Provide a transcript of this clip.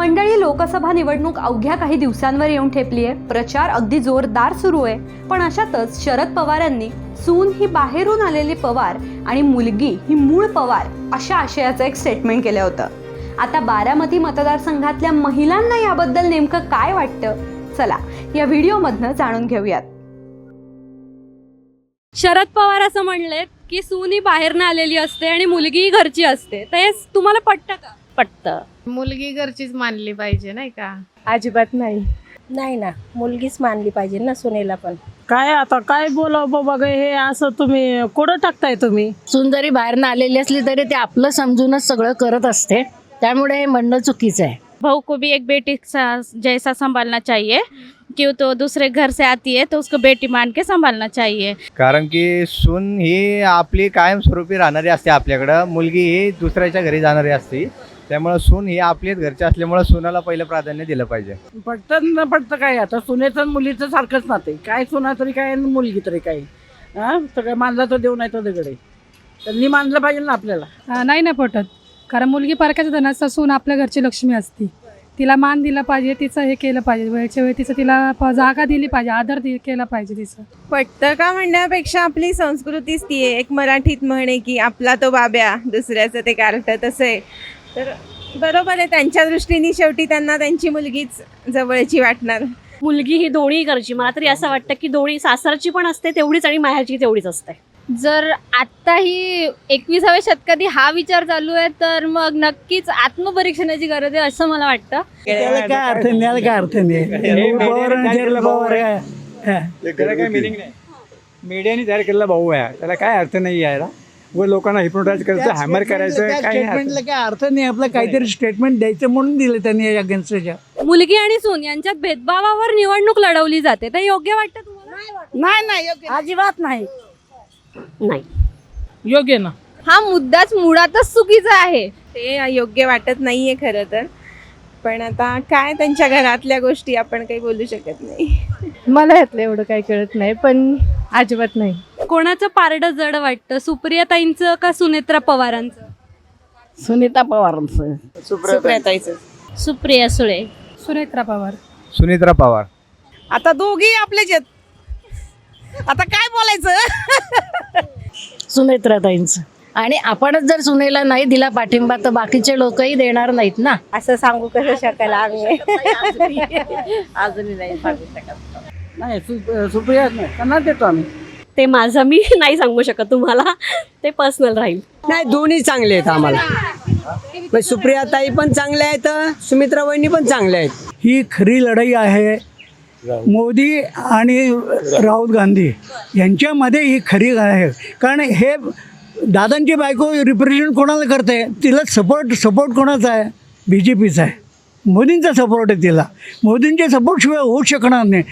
मंडळी लोकसभा निवडणूक अवघ्या काही दिवसांवर येऊन ठेपली आहे प्रचार अगदी जोरदार सुरू आहे. पण अशातच शरद पवारांनी सून ही बाहेरून आलेली पवार आणि मुलगी ही मूळ पवार अशा आशयाचं एक स्टेटमेंट केलं होतं. आता बारामती मतदारसंघातल्या महिलांना याबद्दल नेमकं काय वाटतं? चला या व्हिडिओमधनं जाणून घेऊयात. शरद पवार असं म्हणलेत की सून ही बाहेरनं आलेली असते आणि मुलगी घरची असते. तर हे तुम्हाला पटतं का? पटतं. मुलगी घरचीच मानली पाहिजे नाही का? अजिबात नाही. नाही ना मुलगीच मानली पाहिजे ना सुनेला पण. काय आता काय बोलाव बाबा ग हे असं तुम्ही कुठं टाकताय तुम्ही? सून जरी बाहेरनं आलेली असली तरी ते आपलं समजूनच सगळं करत असते. त्यामुळे हे म्हणणं चुकीचं आहे. बहू को भी एक बेटी सा, जैसा संभालना चाहिए. क्यों तो दूसरे घर से आती है तो उसको बेटी मान के संभालना चाहिए. कारण की सून ही आपली कायमस्वरूपी राहणारी असते आपल्याकडं. मुलगी ही दुसऱ्याच्या घरी जाणारी असते. त्यामुळं सून ही आपलीच घरची असल्यामुळं सुनाला पहिलं प्राधान्य दिलं पाहिजे. पटतं न पटतं काय आता सुनेचं आणि मुलीचं सारखंच नाते. काय सुना तरी काय आणि मुलगी तरी काय. हा? सगळं मानला तर देऊ नाही तर दगडे. त्यांनी मानलं पाहिजे ना आपल्याला. अं, नाही ना पटत. कारण मुलगी परक्याच्या धनात असून आपल्या घरची लक्ष्मी असती. तिला मान दिला पाहिजे तिचं हे केलं पाहिजे. वेळच्या वेळी तिचं तिला प- जागा दिली पाहिजे आदर दि केला पाहिजे तिचं. पटतं का म्हणण्यापेक्षा आपली संस्कृतीच ती आहे. एक मराठीत म्हणे की आपला तो बाब्या दुसऱ्याचं ते कार्ट तसं आहे. तर बरोबर आहे त्यांच्या दृष्टीने शेवटी त्यांना त्यांची मुलगीच जवळची वाटणार. मुलगी ही दोन्ही घरची मला तरी असं वाटतं की दोन्ही सासरची पण असते तेवढीच आणि माहेरची तेवढीच असते. जर आत्ताही एकविसाव्या शतकात हा विचार चालू आहे तर मग नक्कीच आत्मपरीक्षणाची गरज आहे असं मला वाटतं. त्याला काय अर्थ नाही त्याला काय अर्थ नाही. पवार आणि शरद पवार काय हा. त्याला काय मिनिंग नाही. मीडियाने तयार केलेला भाऊ आहे. त्याला काय अर्थ नाही यायला. व लोकांना हिप्नोटाईज करायचं हॅमर करायचं काय. स्टेटमेंटला काय अर्थ नाही. आपलं काहीतरी स्टेटमेंट द्यायचं म्हणून दिलं त्यांनी अगेन्स्टच्या मुलगी आणि सून यांच्यात भेदभावावर निवडणूक लढवली जाते. तर योग्य वाटतं तुम्हाला? नाही नाही अजिबात नाही. नाही. योग्य ना. हा मुद्दाच मुळातच चुकीचा आहे. ते योग्य वाटत नाहीये खरं तर. पण आता काय त्यांच्या घरातल्या गोष्टी आपण काही बोलू शकत नाही. मला यातलं एवढं काही कळत नाही पण अजिबात नाही. कोणाचं पारडं जड वाटतं? सुप्रियाताईंचं का सुनेत्रा पवारांचं? सुनीता पवारांचं. सुप्रियाताईचं. सुप्रिया सुळे. सुनेत्रा पवार. सुनित्रा पवार. आता दोघी आपलेच आहेत. आता काय बोलायचं? सुनेत्राताईंचं. आणि आपणच जर सुनेला नाही दिला पाठिंबा तर बाकीचे लोकही देणार नाहीत ना? असं सांगू कसं शकायला आम्ही. अजूनही नाही सांगू शकत. नाही सु- सुप्रिया नाही त्यांना देतो आम्ही. ते माझं मी नाही सांगू शकत तुम्हाला. ते पर्सनल राहील. नाही दोन्ही चांगले आहेत आम्हाला. म्हणजे सुप्रियाताई पण चांगल्या आहेत सुमित्रा वहिनी पण चांगल्या आहेत. ही खरी लढाई आहे. मोदी आणि राहुल गांधी यांच्यामध्ये ही खरी आहे. कारण हे दादांची बायको रिप्रेझेंट कोणाला करते? तिला सपोर्ट सपोर्ट कोणाचा आहे? बी जे पीचा आहे. मोदींचा सपोर्ट आहे तिला. मोदींच्या सपोर्टशिवाय होऊ शकणार नाही.